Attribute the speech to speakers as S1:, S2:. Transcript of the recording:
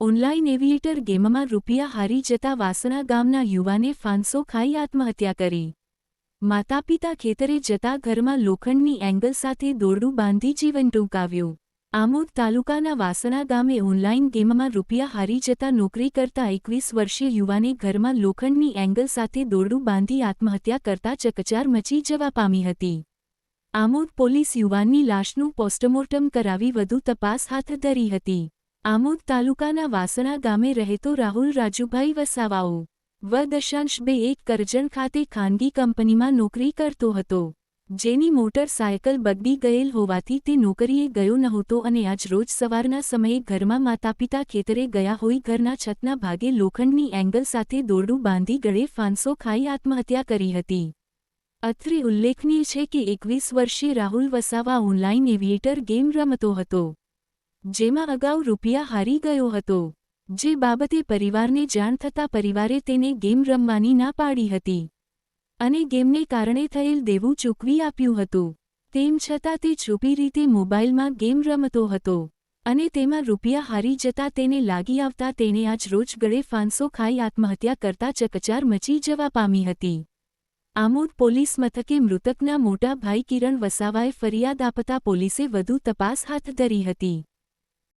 S1: Online Aviator ગેમમાં રૂપિયા હારી જતા વાસણા ગામના યુવાને ફાંસો ખાઈ આત્મહત્યા કરી. માતાપિતા ખેતરે જતા ઘરમાં લોખંડની એંગલ સાથે દોરડું બાંધી જીવન ટૂંકાવ્યું. આમોદ તાલુકાના વાસણા ગામે ઓનલાઇન ગેમમાં રૂપિયા હારી જતા નોકરી કરતા એકવીસ વર્ષીય યુવાને ઘરમાં લોખંડની એંગલ સાથે દોરડું બાંધી આત્મહત્યા કરતા ચકચાર મચી જવા પામી હતી. આમોદ પોલીસ યુવાનની લાશનું પોસ્ટમોર્ટમ કરાવી વધુ તપાસ હાથ ધરી હતી. આમોદ તાલુકાના વાસણા ગામે રહેતો રાહુલ રાજુભાઈ વસાવાઓ, વ દશાંશ બે એક કરજણ ખાતે ખાનગી કંપનીમાં નોકરી કરતો હતો, જેની મોટર સાયકલ બગડી ગયેલ હોવાથી તે નોકરીએ ગયો નહોતો અને આજ રોજ સવારના સમયે ઘરમાં માતાપિતા ખેતરે ગયા હોઈ ઘરના છતના ભાગે લોખંડની એંગલ સાથે દોરડું બાંધી ગળે ફાંસો ખાઈ આત્મહત્યા કરી હતી. અત્રે ઉલ્લેખનીય છે કે એકવીસ વર્ષીય Rahul Vasava online aviator game રમતો હતો. જેમાં અગાઉ રૂપિયા હારી ગયો હતો, જે બાબતે પરિવારને જાણ થતાં પરિવારે તેને ગેમ રમવાની ના પાડી હતી. અને ગેમને કારણે થયેલ દેવું ચૂકવી આપ્યું હતું. તેમ છતાં તે છુપી રીતે મોબાઈલમાં ગેમ રમતો હતો અને તેમાં રૂપિયા હારી જતા તેને લાગી આવતા તેણે આજ રોજ ગળે ફાંસો ખાઈ આત્મહત્યા કરતા ચકચાર મચી જવા પામી હતી. આમોદ પોલીસ મથકે મૃતકના મોટા ભાઈ કિરણ વસાવાએ ફરિયાદ આપતા પોલીસે વધુ તપાસ હાથ ધરી હતી.